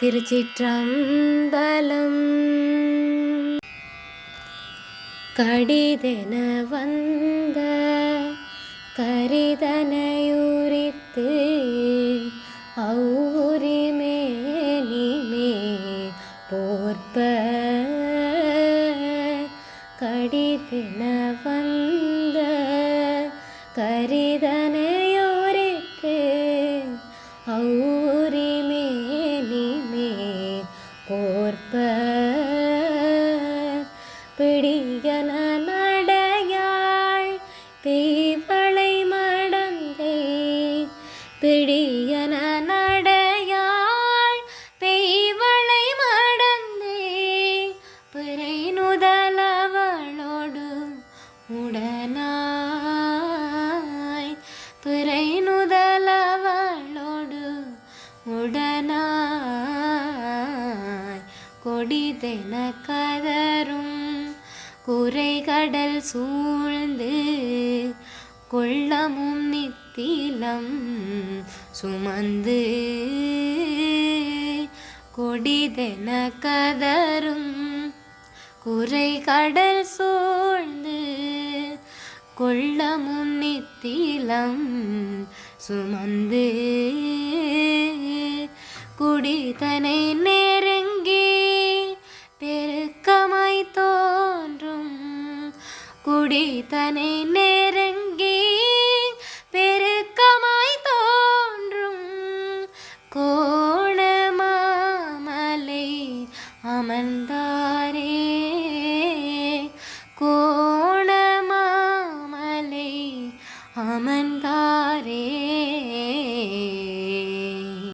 திருச்சிற்றம்பலம். கடிதென வந்த கரிதனையுரித்து அவுரிமேனிமே போர்ப்ப கடிதென வந்த கரிதனையுரித்து பிடியன நடையாள் பெய்வளை மடந்தே பிடியன நடையாள் பெய்வளை மடந்தே பிறை நுதலவளோடு உடனாய் பிறை நுதலவளோடு உடனாய் கொடிதென கதரும் குறைகடல் சூழ்ந்து கொள்ளமும் நித்திலம் சுமந்து கொடிதென கதரும் குறைகடல் சூழ்ந்து கொள்ளமும் நித்திலம் சுமந்து குடிதனை நேர குடிதனை நெருங்கி